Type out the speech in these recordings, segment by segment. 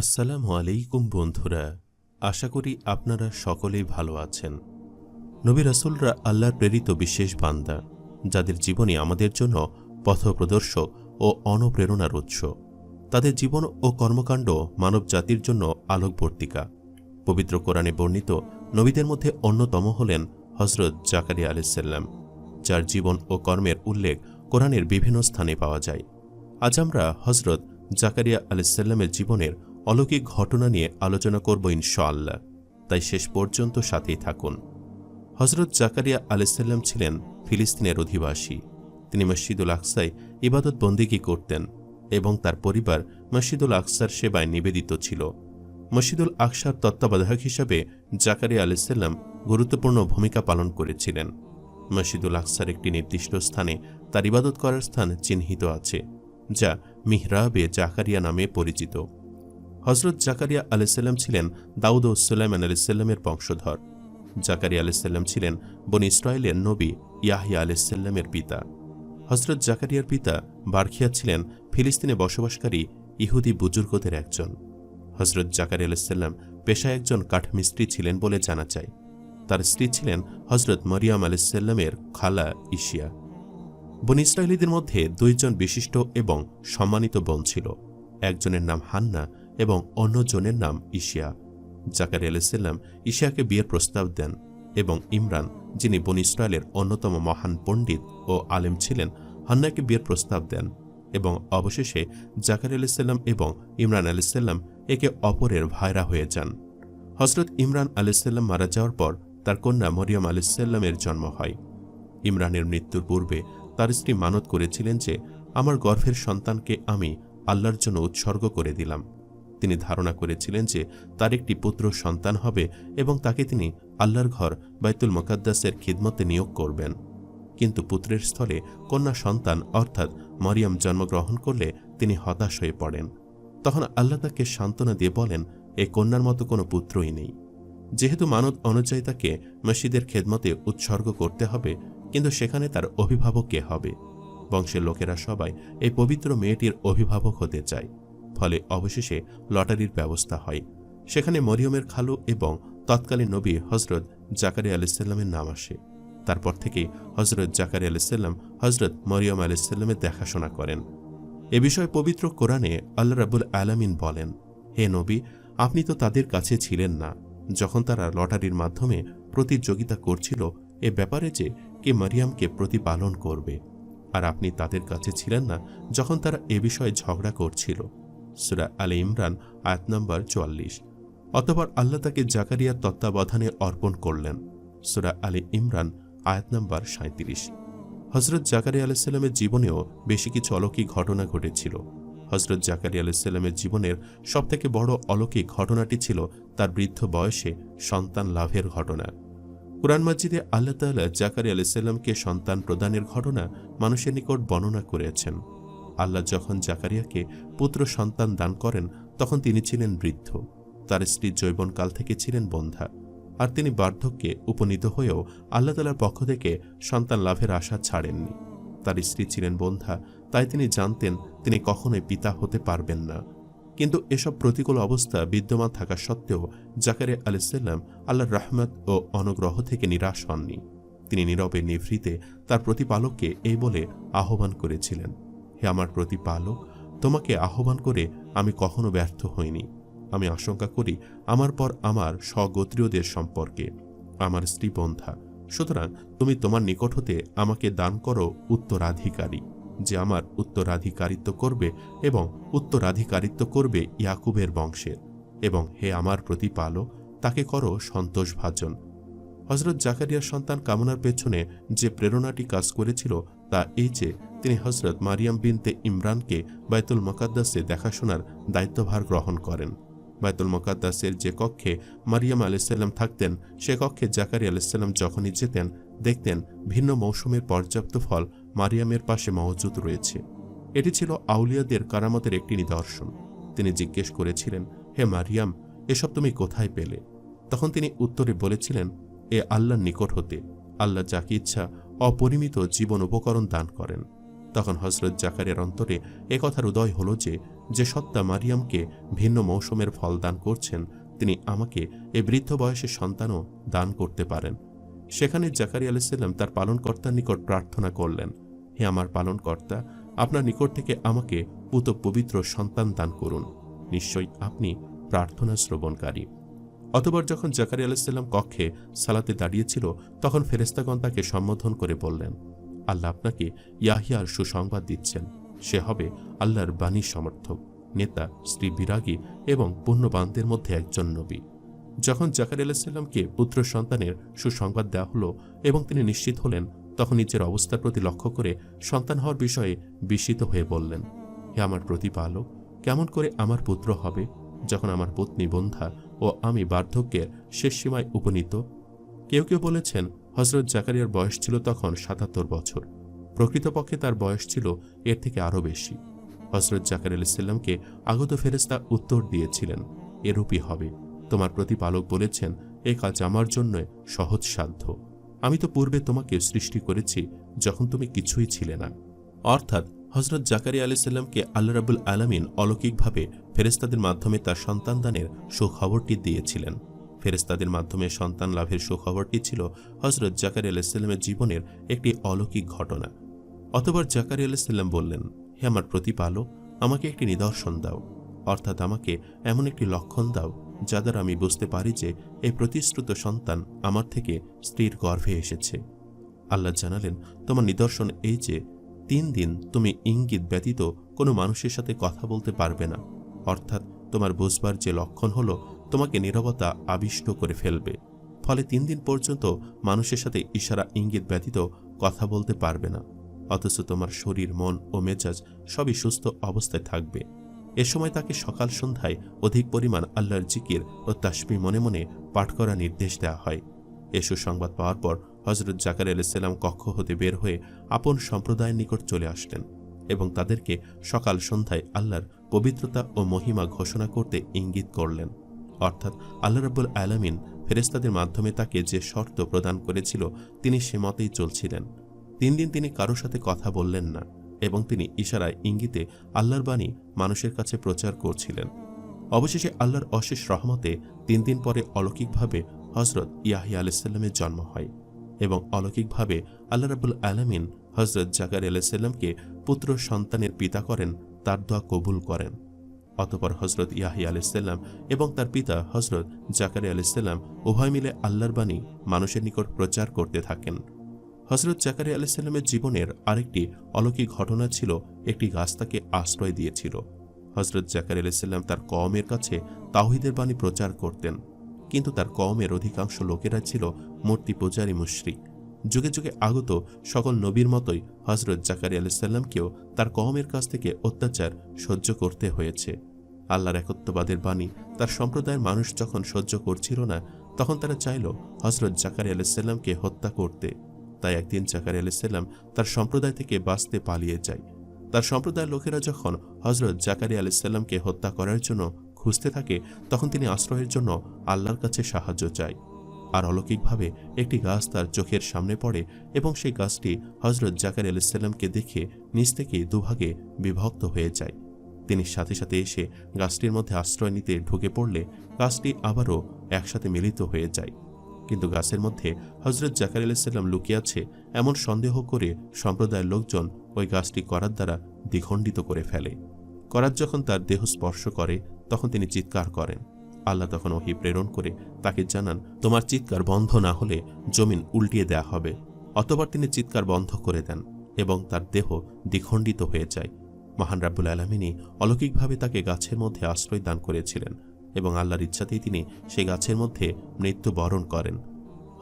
আসসালামু আলাইকুম বন্ধুরা, আশা করি আপনারা সকলেই ভালো আছেন। নবী রাসুলরা আল্লাহর প্রেরিত বিশেষ বান্দা, যাদের জীবনী আমাদের জন্য পথপ্রদর্শক ও অনুপ্রেরণার উৎস। তাদের জীবন ও কর্মকাণ্ড মানব জাতির জন্য আলোকবর্তিকা। পবিত্র কোরআনে বর্ণিত নবীদের মধ্যে অন্যতম হলেন হজরত জাকারিয়া আলাইসাল্লাম যার জীবন ও কর্মের উল্লেখ কোরআনের বিভিন্ন স্থানে পাওয়া যায়। আজ আমরা হজরত জাকারিয়া আলাইসাল্লামের জীবনের অলৌকিক ঘটনা নিয়ে আলোচনা করব ইনশাআল্লাহ। তাই শেষ পর্যন্ত সাথেই থাকুন। হজরত জাকারিয়া আলাইসাল্লাম ছিলেন ফিলিস্তিনের অধিবাসী। তিনি মসজিদুল আকসায় ইবাদত বন্দিগি করতেন এবং তার পরিবার মসজিদুল আকসার সেবায় নিবেদিত ছিল। মসজিদুল আকসার তত্ত্বাবধায়ক হিসাবে জাকারিয়া আলাইসাল্লাম গুরুত্বপূর্ণ ভূমিকা পালন করেছিলেন। মসজিদুল আকসার একটি নির্দিষ্ট স্থানে তার ইবাদত করার স্থান চিহ্নিত আছে, যা মিহরাবে জাকারিয়া নামে পরিচিত। হজরত জাকারিয়া আলাইসাল্লাম ছিলেন দাউদ ও সুলাইমান আলাইসাল্লামের বংশধর। জাকারিয়া আলাইসাল্লাম ছিলেন বন ইসরায়েলের নবী ইয়াহিয়া আলাইসাল্লামের পিতা। হজরত জাকারিয়ার পিতা বারখিয়া ছিলেন ফিলিস্তিনে বসবাসকারী ইহুদি বুজুর্গদের একজন। হজরত জাকারিয়া আলাইসাল্লাম পেশায় একজন কাঠমিস্ত্রি ছিলেন বলে জানা যায়। তার স্ত্রী ছিলেন হজরত মরিয়াম আলাইসাল্লামের খালা ইশিয়া বন ইসরায়েলিদের মধ্যে দুইজন বিশিষ্ট এবং সম্মানিত বোন ছিল। একজনের নাম হান্না এবং অন্যজনের নাম ইশিয়া জাকারি আলাইসাল্লাম ইশিয়াকে বিয়ের প্রস্তাব দেন এবং ইমরান, যিনি বন ইসরায়েলের অন্যতম মহান পণ্ডিত ও আলেম ছিলেন, হান্নাকে বিয়ের প্রস্তাব দেন এবং অবশেষে জাকারি আলাইসাল্লাম এবং ইমরান আলাইসাল্লাম একে অপরের ভাইরা হয়ে যান। হজরত ইমরান আলাইসাল্লাম মারা যাওয়ার পর তার কন্যা মরিয়ম আলাইসাল্লামের জন্ম হয়। ইমরানের মৃত্যুর পূর্বে তার স্ত্রী মানত করেছিলেন যে, আমার গর্ভের সন্তানকে আমি আল্লাহর জন্য উৎসর্গ করে দিলাম। তিনি ধারণা করেছিলেন যে তার একটি পুত্র সন্তান হবে এবং তাকে তিনি আল্লাহর ঘর বাইতুল মোকাদ্দাসের খিদমতে নিয়োগ করবেন। কিন্তু পুত্রের স্থলে কন্যা সন্তান অর্থাৎ মরিয়ম জন্মগ্রহণ করলে তিনি হতাশ হয়ে পড়েন। তখন আল্লাহ তাকে সান্ত্বনা দিয়ে বলেন, এ কন্যার মতো কোনো পুত্রই নেই। যেহেতু মানব অনুযায়ী তাকে মসজিদের খেদমতে উৎসর্গ করতে হবে, কিন্তু সেখানে তার অভিভাবক কে হবে? বংশের লোকেরা সবাই এই পবিত্র মেয়েটির অভিভাবক হতে চায়। ফলে অবশেষে লটারির ব্যবস্থা হয়। সেখানে মরিয়মের খালু এবং তৎকালীন নবী হজরত জাকারি আলাইসাল্লামের নাম আসে। তারপর থেকে হজরত জাকারি আলাইসাল্লাম হজরত মরিয়ম আলাইসাল্লামের দেখাশোনা করেন। এ বিষয়ে পবিত্র কোরআনে আল্লাহ রাবুল আলামিন বলেন, হে নবী, আপনি তো তাদের কাছে ছিলেন না। যখন তারা লটারির মাধ্যমে প্রতিযোগিতা করছিল, এ ব্যাপারে যে কে মারিয়ামকে প্রতিপালন করবে। আর আপনি তাদের কাছে ছিলেন না যখন তারা এ বিষয়ে ঝগড়া করছিল। সুরা আলে ইমরান, আয়াত নম্বর চুয়াল্লিশ। অতপর আল্লাহ তাকে জাকারিয়ার তত্ত্বাবধানে অর্পণ করলেন। সুরা আলী ইমরান, আয়াত নম্বর সাঁত্রিশ হজরত জাকারি আলাইসাল্লামের জীবনেও বেশি কিছু অলৌকিক ঘটনা ঘটেছিল। হজরত জাকারিয়া আলাইসাল্লামের জীবনের সবথেকে বড় অলৌকিক ঘটনাটি ছিল তার বৃদ্ধ বয়সে সন্তান লাভের ঘটনা। কোরআন মসজিদে আল্লাহ তাল্লাহ জাকারি আলাইসাল্লামকে সন্তান প্রদানের ঘটনা মানুষের নিকট বর্ণনা করেছেন। আল্লাহ যখন জাকারিয়াকে পুত্র সন্তান দান করেন, তখন তিনি ছিলেন বৃদ্ধ। তার স্ত্রী জৈবনকাল থেকে ছিলেন বন্ধা। আর তিনি বার্ধক্যে উপনীত হয়েও আল্লাহ তালার পক্ষ থেকে সন্তান লাভের আশা ছাড়েননি। তার স্ত্রী ছিলেন বন্ধা, তাই তিনি জানতেন তিনি কখনোই পিতা হতে পারবেন না। কিন্তু এসব প্রতিকূল অবস্থা বিদ্যমান থাকা সত্ত্বেও জাকারে আলাইসাল্লাম আল্লাহর রহমত ও অনুগ্রহ থেকে নিরাশ হননি। তিনি নীরবে নিভৃতে তার প্রতিপালককে এই বলে আহ্বান করেছিলেন। হে আমার প্রতিপালক, তোমাকে আহ্বান করে আমি কখনো ব্যর্থ হইনি। আমি আশঙ্কা করি আমার পর আমার স্বগোত্রীয়দের সম্পর্কে, আমার স্ত্রী বন্ধা সুতরাং তুমি তোমার নিকট হতে আমাকে দান করো উত্তরাধিকারী, যে আমার উত্তরাধিকারিত্ব করবে এবং উত্তরাধিকারিত্ব করবে ইয়াকুবের বংশের। এবং হে আমার প্রতিপালক, তাকে করো সন্তোষভাজন। হজরত জাকারিয়ার সন্তান কামনার পেছনে যে প্রেরণাটি কাজ করেছিল তা এই যে, তিনি হজরত মারিয়াম বিনতে ইমরানকে বাইতুল মকাদ্দাসে দেখাশোনার দায়িত্বভার গ্রহণ করেন। বাইতুল মকাদ্দাসের যে কক্ষে মারিয়াম আলাইসাল্লাম থাকতেন, সে কক্ষে জাকারি আলাইসাল্লাম যখনই যেতেন, দেখতেন ভিন্ন মৌসুমের পর্যাপ্ত ফল মারিয়ামের পাশে মহজুদ রয়েছে। এটি ছিল আউলিয়াদের কারামতের একটি নিদর্শন। তিনি জিজ্ঞেস করেছিলেন, হে মারিয়াম, এসব তুমি কোথায় পেলে? তখন তিনি উত্তরে বলেছিলেন, এ আল্লাহর নিকট হতে। আল্লাহ যাকে ইচ্ছা অপরিমিত জীবন উপকরণ দান করেন। তখন হজরত জাকারের অন্তরে একথার উদয় হল যে যে সত্তা মারিয়ামকে ভিন্ন মৌসুমের ফল দান করছেন, তিনি আমাকে এই বৃদ্ধ বয়সে সন্তানও দান করতে পারেন। সেখানে জাকারি আলাইসাল্লাম তার পালনকর্তার নিকট প্রার্থনা করলেন, হে আমার পালনকর্তা, আপনার নিকট থেকে আমাকে পুত পবিত্র সন্তান দান করুন। নিশ্চয়ই আপনি প্রার্থনা শ্রবণকারী। অতবার যখন জাকারি আলাইসাল্লাম কক্ষে সালাতে দাঁড়িয়েছিল, তখন ফেরেস্তাগণ তাকে সম্বোধন করে বললেন, আল্লাহ আপনাকে ইয়াহিয়ার সুসংবাদ দিচ্ছেন। সে হবে আল্লাহর বাণী সমর্থক, নেতা, স্ত্রী বিরাগী এবং পুণ্যবানদের মধ্যে একজন নবী। যখন জাকারি আলাইসাল্লামকে পুত্র সন্তানের সুসংবাদ দেওয়া হলো এবং তিনি নিশ্চিত হলেন, তখন নিজের অবস্থার প্রতি লক্ষ্য করে সন্তান হওয়ার বিষয়ে বিস্মিত হয়ে বললেন, হে আমার প্রতিপালক, কেমন করে আমার পুত্র হবে যখন আমার পত্নী বন্ধা ও আমি বার্ধক্যের শেষ সীমায় উপনীত। কেউ কেউ বলেছেন হজরত জাকারিয়ার বয়স ছিল তখন সাতাত্তর বছর। প্রকৃতপক্ষে তার বয়স ছিল এর থেকে আরও বেশি। হজরত জাকার আলাইসাল্লামকে আগত ফেরেস্তা উত্তর দিয়েছিলেন, এরূপই হবে। তোমার প্রতিপালক বলেছেন, এ কাজ আমার জন্য সহজ সাধ্য। আমি তো পূর্বে তোমাকে সৃষ্টি করেছি, যখন তুমি কিছুই ছিলে না। অর্থাৎ হজরত জাকারিয়া আলাইসাল্লামকে আল্লাহ রাবুল আলমিন অলৌকিকভাবে ফেরেস্তাদের মাধ্যমে তার সন্তান দানের সুখবরটি দিয়েছিলেন। ফেরেস্তাদের মাধ্যমে সন্তান লাভের সুখবরটি ছিল হজরত জাকারিয়া আলাইসাল্লামের জীবনের একটি অলৌকিক ঘটনা। অতবার জাকারিয়া আলাইসাল্লাম বললেন, হে আমার প্রতিপালক, আমাকে একটি নিদর্শন দাও। অর্থাৎ আমাকে এমন একটি লক্ষণ দাও, যা দ্বারা আমি বুঝতে পারি যে এই প্রতিশ্রুত সন্তান আমার থেকে স্ত্রীর গর্ভে এসেছে। আল্লাহ জানালেন, তোমার নিদর্শন এই যে তিন দিন তুমি ইঙ্গিত ব্যতীত কোনো মানুষের সাথে কথা বলতে পারবে না। অর্থাৎ তোমার বুঝবার যে লক্ষণ হলো, তোমাকে নীরবতা আবিষ্ট করে ফেলবে। ফলে তিন দিন পর্যন্ত মানুষের সাথে ইশারা ইঙ্গিত ব্যতীত কথা বলতে পারবে না। অথচ তোমার শরীর, মন ও মেজাজ সবই সুস্থ অবস্থায় থাকবে। এ সময় তাকে সকাল সন্ধ্যায় অধিক পরিমাণ আল্লাহর জিকির ও তাসমি মনে মনে পাঠ করা নির্দেশ দেওয়া হয়। এ সুসংবাদ পাওয়ার পর হজরত জাকার আলাইসাল্লাম কক্ষ হতে বের হয়ে আপন সম্প্রদায়ের নিকট চলে আসলেন এবং তাদেরকে সকাল সন্ধ্যায় আল্লাহর পবিত্রতা ও মহিমা ঘোষণা করতে ইঙ্গিত করলেন। অর্থাৎ আল্লাহ রাব্বুল আলামিন ফেরেস্তাদের মাধ্যমে তাকে যে শর্ত প্রদান করেছিল, তিনি সে মতেই চলছিলেন। তিন দিন তিনি কারও সাথে কথা বললেন না এবং তিনি ইশারায় ইঙ্গিতে আল্লাহর বাণী মানুষের কাছে প্রচার করছিলেন। অবশেষে আল্লাহর অশেষ রহমতে তিন দিন পরে অলৌকিকভাবে হজরত ইয়াহিয়া আলাইসাল্লামের জন্ম হয়। এবং অলৌকিকভাবে আল্লাহ রাবুল আলমিন হজরত জাকার আলাইসাল্লামকে পুত্র সন্তানের পিতা করেন, তার দোয়া কবুল করেন। অতপর হজরত ইয়াহি আলাইসাল্লাম এবং তার পিতা হজরত জাকারি আলাইসাল্লাম উভয় মিলে আল্লাহর বাণী মানুষের নিকট প্রচার করতে থাকেন। হজরত জাকারি আলাইসাল্লামের জীবনের আরেকটি অলৌকিক ঘটনা ছিল, একটি গাছ তাকে আশ্রয় দিয়েছিল। হজরত জাকারি আলাইসাল্লাম তার কওমের কাছে তাহিদের বাণী প্রচার করতেন। কিন্তু তার কমের অধিকাংশ লোকেরা ছিল মূর্তি পূজারী মুশরিক যুগে যুগে আগত সকল নবীর মতোই হজরত জাকারি আলাইসাল্লামকেও তার কওমের কাছ থেকে অত্যাচার সহ্য করতে হয়েছে। আল্লাহর একত্ববাদের বাণী, তার সম্প্রদায়ের মানুষ যখন সহ্য করছিল না, তখন তারা চাইল হজরত জাকারি আলাইসাল্লামকে হত্যা করতে। তাই একদিন জাকারি আলাইসাল্লাম তার সম্প্রদায় থেকে বাঁচতে পালিয়ে যায়। তার সম্প্রদায়ের লোকেরা যখন হজরত জাকারি আলাইসাল্লামকে হত্যা করার জন্য খুঁজতে থাকে, তখন তিনি আশ্রয়ের জন্য আল্লাহর কাছে সাহায্য চায়। আর অলৌকিকভাবে একটি গাছ তার চোখের সামনে পড়ে এবং সেই গাছটি হজরত জাকার আলাইসাল্লামকে দেখে নিজ থেকেই দুভাগে বিভক্ত হয়ে যায়। তিনি সাথে সাথে এসে গাছটির মধ্যে আশ্রয় নিতে ঢুকে পড়লে গাছটি আবারও একসাথে মিলিত হয়ে যায়। কিন্তু গাছের মধ্যে হজরত জাকার আলাইসাল্লাম লুকিয়ে আছে এমন সন্দেহ করে সম্প্রদায়ের লোকজন ওই গাছটি করার দ্বারা দ্বিখণ্ডিত করে ফেলে। করাত যখন তার দেহ স্পর্শ করে তখন তিনি চিৎকার করেন। আল্লাহ তখন ওহি প্রেরণ করে তাকে জানান, তোমার চিৎকার বন্ধ না হলে জমিন উল্টিয়ে দেয়া হবে। অতবার তিনি চিৎকার বন্ধ করে দেন এবং তার দেহ দ্বিখণ্ডিত হয়ে যায়। মহান রাব্বুল আলমিনী অলৌকিকভাবে তাকে গাছের মধ্যে আশ্রয় দান করেছিলেন এবং আল্লাহর ইচ্ছাতেই তিনি সেই গাছের মধ্যে মৃত্যু বরণ করেন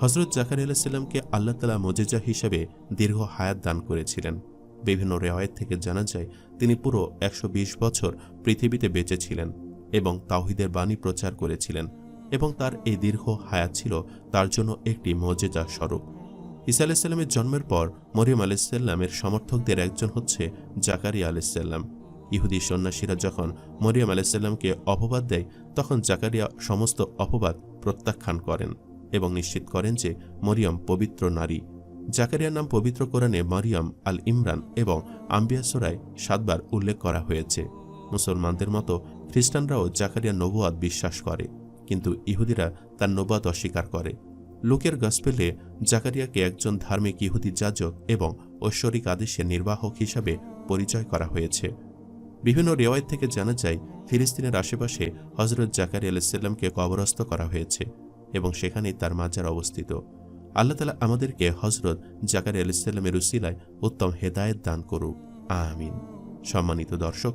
হজরত জাকার আলাইসাল্লামকে আল্লাহ তালা মজেজা হিসেবে দীর্ঘ হায়াত দান করেছিলেন। বিভিন্ন রেওয়ায়ত থেকে জানা যায়, তিনি পুরো একশো বিশ বছর পৃথিবীতে বেঁচে ছিলেন। এবং তাওহিদের বাণী প্রচার করেছিলেন এবং তার এই দীর্ঘ হায়াত ছিল তার জন্য একটি মজেজা স্বরূপ। ইসা আলাইসাল্লামের জন্মের পর মরিয়ম আলাইসাল্লামের সমর্থকদের একজন হচ্ছে জাকারিয়া আলাইসাল্লাম ইহুদি সন্ন্যাসীরা যখন মরিয়ম আলাইসাল্লামকে অপবাদ দেয়, তখন জাকারিয়া সমস্ত অপবাদ প্রত্যাখ্যান করেন এবং নিশ্চিত করেন যে মরিয়ম পবিত্র নারী। জাকারিয়ার নাম পবিত্র কোরআনে মারিয়াম আল ইমরান এবং আম্বিয়াসোরায় সাতবার উল্লেখ করা হয়েছে। মুসলমানদের মতো খ্রিস্টানরাও জাকারিয়া নবুয়াদ বিশ্বাস করে, কিন্তু ইহুদিরা তার নবুয়াদ অস্বীকার করে। লোকের গসপেলে জাকারিয়াকে একজন ধার্মিক ইহুদি যাজক এবং ঐশ্বরিক আদেশের নির্বাহক হিসাবে পরিচয় করা হয়েছে। বিভিন্ন রেওয়ায়ত থেকে জানা যায়, ফিলিস্তিনের আশেপাশে হজরত জাকারিয়া আলাইসাল্লামকে কবরস্থ করা হয়েছে এবং সেখানেই তার মাজার অবস্থিত। আল্লাহ তালা আমাদেরকে হজরত জাকারিয়া আলাইসাল্লামের উসিলায় উত্তম হেদায়েত দান করুক। আমিন। সম্মানিত দর্শক